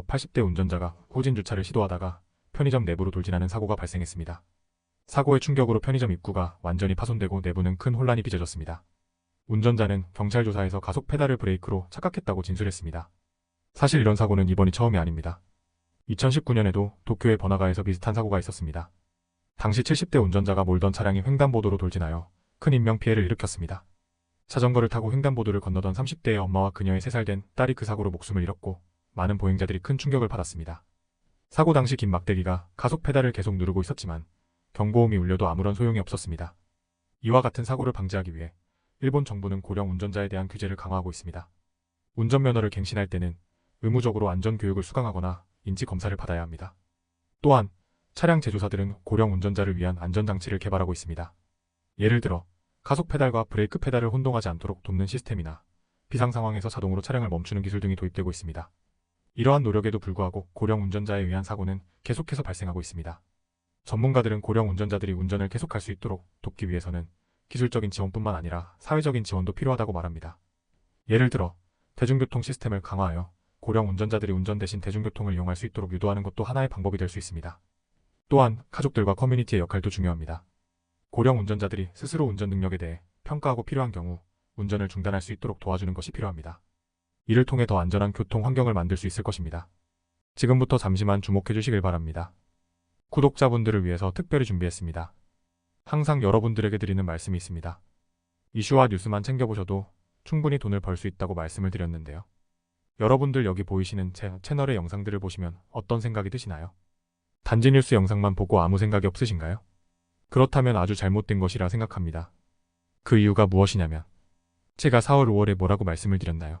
80대 운전자가 호진 주차를 시도하다가 편의점 내부로 돌진하는 사고가 발생했습니다. 사고의 충격으로 편의점 입구가 완전히 파손되고 내부는 큰 혼란이 빚어졌습니다. 운전자는 경찰 조사에서 가속 페달을 브레이크로 착각했다고 진술했습니다. 사실 이런 사고는 이번이 처음이 아닙니다. 2019년에도 도쿄의 번화가에서 비슷한 사고가 있었습니다. 당시 70대 운전자가 몰던 차량이 횡단보도로 돌진하여 큰 인명피해를 일으켰습니다. 자전거를 타고 횡단보도를 건너던 30대의 엄마와 그녀의 3살 된 딸이 그 사고로 목숨을 잃었고 많은 보행자들이 큰 충격을 받았습니다. 사고 당시 김 막대기가 가속 페달을 계속 누르고 있었지만 경보음이 울려도 아무런 소용이 없었습니다. 이와 같은 사고를 방지하기 위해 일본 정부는 고령 운전자에 대한 규제를 강화하고 있습니다. 운전면허를 갱신할 때는 의무적으로 안전교육을 수강하거나 인지검사를 받아야 합니다. 또한 차량 제조사들은 고령 운전자를 위한 안전장치를 개발하고 있습니다. 예를 들어 가속 페달과 브레이크 페달을 혼동하지 않도록 돕는 시스템이나 비상 상황에서 자동으로 차량을 멈추는 기술 등이 도입되고 있습니다. 이러한 노력에도 불구하고 고령 운전자에 의한 사고는 계속해서 발생하고 있습니다. 전문가들은 고령 운전자들이 운전을 계속할 수 있도록 돕기 위해서는 기술적인 지원뿐만 아니라 사회적인 지원도 필요하다고 말합니다. 예를 들어 대중교통 시스템을 강화하여 고령 운전자들이 운전 대신 대중교통을 이용할 수 있도록 유도하는 것도 하나의 방법이 될 수 있습니다. 또한 가족들과 커뮤니티의 역할도 중요합니다. 고령 운전자들이 스스로 운전 능력에 대해 평가하고 필요한 경우 운전을 중단할 수 있도록 도와주는 것이 필요합니다. 이를 통해 더 안전한 교통 환경을 만들 수 있을 것입니다. 지금부터 잠시만 주목해 주시길 바랍니다. 구독자분들을 위해서 특별히 준비했습니다. 항상 여러분들에게 드리는 말씀이 있습니다. 이슈와 뉴스만 챙겨보셔도 충분히 돈을 벌 수 있다고 말씀을 드렸는데요. 여러분들 여기 보이시는 제 채널의 영상들을 보시면 어떤 생각이 드시나요? 단지 뉴스 영상만 보고 아무 생각이 없으신가요? 그렇다면 아주 잘못된 것이라 생각합니다. 그 이유가 무엇이냐면 제가 4월 5월에 뭐라고 말씀을 드렸나요?